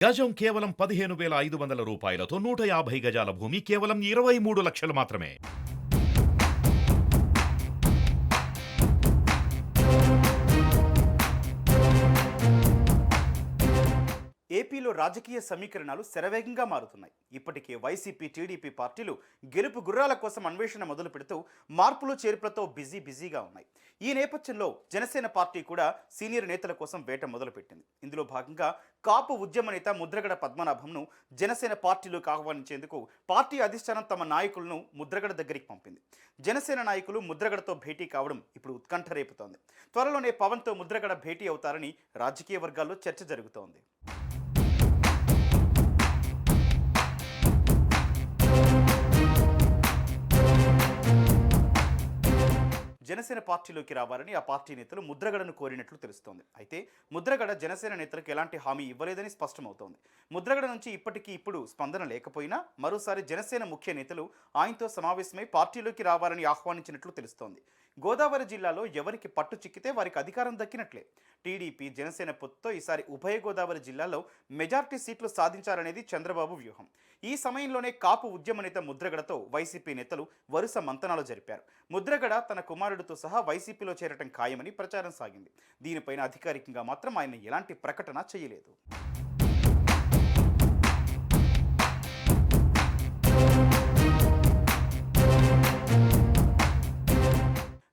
గజం కేవలం పదిహేను వేల ఐదు వందల రూపాయలతో నూట యాభై గజాల భూమి కేవలం ఇరవై మూడు లక్షలు మాత్రమే. ఏపీలో రాజకీయ సమీకరణాలు శరవేగంగా మారుతున్నాయి. ఇప్పటికే వైసీపీ టీడీపీ పార్టీలు గెలుపు గుర్రాల కోసం అన్వేషణ మొదలు పెడుతూ మార్పులు చేర్పులతో బిజీ బిజీగా ఉన్నాయి. ఈ నేపథ్యంలో జనసేన పార్టీ కూడా సీనియర్ నేతల కోసం వేట మొదలుపెట్టింది. ఇందులో భాగంగా కాపు ఉద్యమ నేత ముద్రగడ పద్మనాభంను జనసేన పార్టీలోకి ఆహ్వానించేందుకు పార్టీ అధిష్టానం తమ నాయకులను ముద్రగడ దగ్గరికి పంపింది. జనసేన నాయకులు ముద్రగడతో భేటీ కావడం ఇప్పుడు ఉత్కంఠ రేపుతోంది. త్వరలోనే పవన్తో ముద్రగడ భేటీ అవుతారని రాజకీయ వర్గాల్లో చర్చ జరుగుతోంది. జనసేన పార్టీలోకి రావాలని ఆ పార్టీ నేతలు ముద్రగడను కోరినట్లు తెలుస్తోంది. అయితే ముద్రగడ జనసేన నేతలకు ఎలాంటి హామీ ఇవ్వలేదని స్పష్టమవుతోంది. ముద్రగడ నుంచి ఇప్పటికీ ఇప్పుడు స్పందన లేకపోయినా మరోసారి జనసేన ముఖ్య నేతలు ఆయనతో సమావేశమై పార్టీలోకి రావాలని ఆహ్వానించినట్లు తెలుస్తోంది. గోదావరి జిల్లాలో ఎవరికి పట్టు చిక్కితే వారికి అధికారం దక్కినట్లే. టీడీపీ జనసేన పొత్తుతో ఈసారి ఉభయ గోదావరి జిల్లాలో మెజార్టీ సీట్లు సాధించాలనేది చంద్రబాబు వ్యూహం. ఈ సమయంలోనే కాపు ఉద్యమ నేత ముద్రగడతో వైసీపీ నేతలు వరుస మంతనాలు జరిపారు. ముద్రగడ తన కుమారుడితో సహా వైసీపీలో చేరటం ఖాయమని ప్రచారం సాగింది. దీనిపైన అధికారికంగా మాత్రం ఆయన ఎలాంటి ప్రకటన చేయలేదు.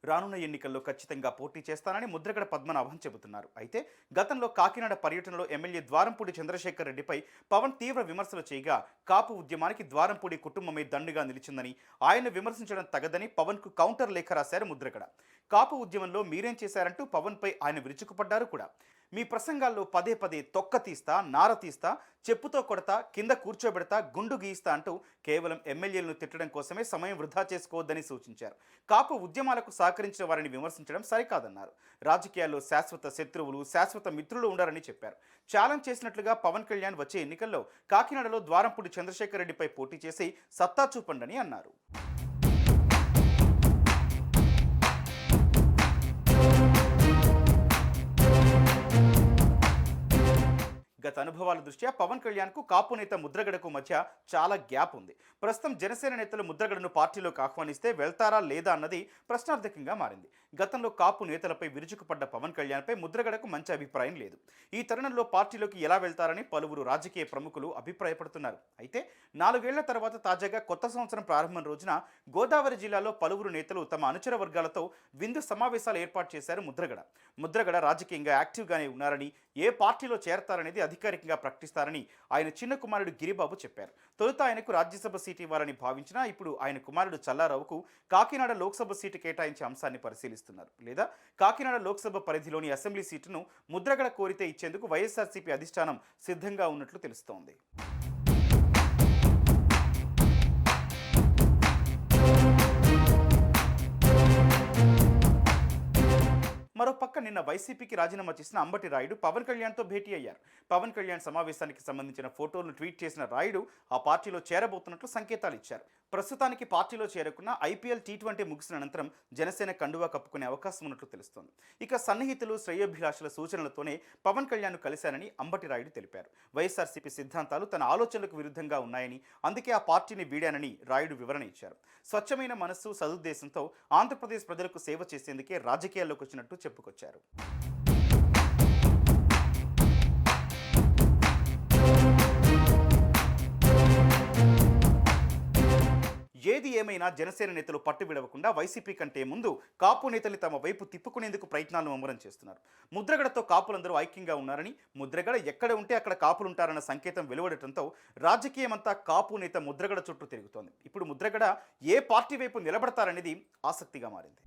రానున్న ఎన్నికల్లో ఖచ్చితంగా పోటీ చేస్తానని ముద్రగడ పద్మనాభం చెబుతున్నారు. అయితే గతంలో కాకినాడ పర్యటనలో ఎమ్మెల్యే ద్వారంపూడి చంద్రశేఖర్ రెడ్డిపై పవన్ తీవ్ర విమర్శలు చేయగా కాపు ఉద్యమానికి ద్వారంపూడి కుటుంబమే దండుగా నిలిచిందని ఆయన విమర్శించడం తగదని పవన్కు కౌంటర్ లేఖ రాశారు ముద్రగడ. కాపు ఉద్యమంలో మీరేం చేశారంటూ పవన్పై ఆయన విరుచుకుపడ్డారు కూడా. మీ ప్రసంగాల్లో పదే పదే తొక్క తీస్తా నార తీస్తా చెప్పుతో కొడతా కింద కూర్చోబెడతా గుండు గీస్తా అంటూ కేవలం ఎమ్మెల్యేలను తిట్టడం కోసమే సమయం వృధా చేసుకోవద్దని సూచించారు. కాపు ఉద్యమాలకు సహకరించిన వారిని విమర్శించడం సరికాదన్నారు. రాజకీయాల్లో శాశ్వత శత్రువులు శాశ్వత మిత్రులు ఉండరని చెప్పారు. ఛాలెంజ్ చేసినట్లుగా పవన్ కళ్యాణ్ వచ్చే ఎన్నికల్లో కాకినాడలో ద్వారంపూడి చంద్రశేఖర్ రెడ్డిపై పోటీ చేసి సత్తా చూపండని అన్నారు. గత అనుభవాల దృష్ట్యా పవన్ కళ్యాణ్కు కాపు నేత ముద్రగడకు మధ్య చాలా గ్యాప్ ఉంది. ప్రస్తుతం జనసేన నేతలు ముద్రగడను పార్టీలోకి ఆహ్వానిస్తే వెళ్తారా లేదా అన్నది ప్రశ్నార్థకంగా మారింది. గతంలో కాపు నేతలపై విరుచుకుపడ్డ పవన్ కళ్యాణ్పై ముద్రగడకు మంచి అభిప్రాయం లేదు. ఈ తరుణంలో పార్టీలోకి ఎలా వెళ్తారని పలువురు రాజకీయ ప్రముఖులు అభిప్రాయపడుతున్నారు. అయితే నాలుగేళ్ళ తర్వాత తాజాగా కొత్త సంవత్సరం ప్రారంభం రోజున గోదావరి జిల్లాలో పలువురు నేతలు తమ అనుచర వర్గాలతో విందు సమావేశాలు ఏర్పాటు చేశారు ముద్రగడ. ముద్రగడ రాజకీయంగా యాక్టివ్గానే ఉన్నారని ఏ పార్టీలో చేరతారనేది అధికారికంగా ప్రకటిస్తారని ఆయన చిన్న కుమారుడు గిరిబాబు చెప్పారు. తొలుత ఆయనకు రాజ్యసభ సీటు ఇవ్వాలని భావించినా ఇప్పుడు ఆయన కుమారుడు చల్లారావుకు కాకినాడ లోక్సభ సీటు కేటాయించే అంశాన్ని పరిశీలిస్తున్నారు. లేదా కాకినాడ లోక్సభ పరిధిలోని అసెంబ్లీ సీటును ముద్రగడ కోరితే ఇచ్చేందుకు వైఎస్ఆర్సీపీ అధిష్టానం సిద్ధంగా ఉన్నట్లు తెలుస్తోంది. మరోపక్క నిన్న వైసీపీకి రాజీనామా చేసిన అంబటి రాయుడు పవన్ కళ్యాణ్తో భేటీ అయ్యారు. పవన్ కళ్యాణ్ సమావేశానికి సంబంధించిన ఫోటోలను ట్వీట్ చేసిన రాయుడు ఆ పార్టీలో చేరబోతున్నట్లు సంకేతాలు ఇచ్చారు. ప్రస్తుతానికి పార్టీలో చేరకున్న ఐపీఎల్ టీ ట్వంటీ ముగిసిన అనంతరం జనసేన కండువా కప్పుకునే అవకాశం ఉన్నట్లు తెలుస్తోంది. ఇక సన్నిహితులు శ్రేయోభిలాషుల సూచనలతోనే పవన్ కళ్యాణ్ కలిశానని అంబటి రాయుడు తెలిపారు. వైఎస్ఆర్సీపీ సిద్ధాంతాలు తన ఆలోచనలకు విరుద్ధంగా ఉన్నాయని అందుకే ఆ పార్టీని వీడానని రాయుడు వివరణ ఇచ్చారు. స్వచ్ఛమైన మనస్సు సదుద్దేశంతో ఆంధ్రప్రదేశ్ ప్రజలకు సేవ చేసేందుకే రాజకీయాల్లోకి వచ్చినట్టు చెప్పుకొచ్చారు. ఏది ఏమైనా జనసేన నేతలు పట్టు విడవకుండా వైసీపీ కంటే ముందు కాపు నేతలు తమ వైపు తిప్పుకునేందుకు ప్రయత్నాలను ముమ్మరం చేస్తున్నారు. ముద్రగడతో కాపులందరూ ఐక్యంగా ఉన్నారని ముద్రగడ ఎక్కడ ఉంటే అక్కడ కాపులుంటారన్న సంకేతం వెలువడటంతో రాజకీయమంతా కాపు నేత ముద్రగడ చుట్టూ తిరుగుతోంది. ఇప్పుడు ముద్రగడ ఏ పార్టీ వైపు నిలబడతారనేది ఆసక్తిగా మారింది.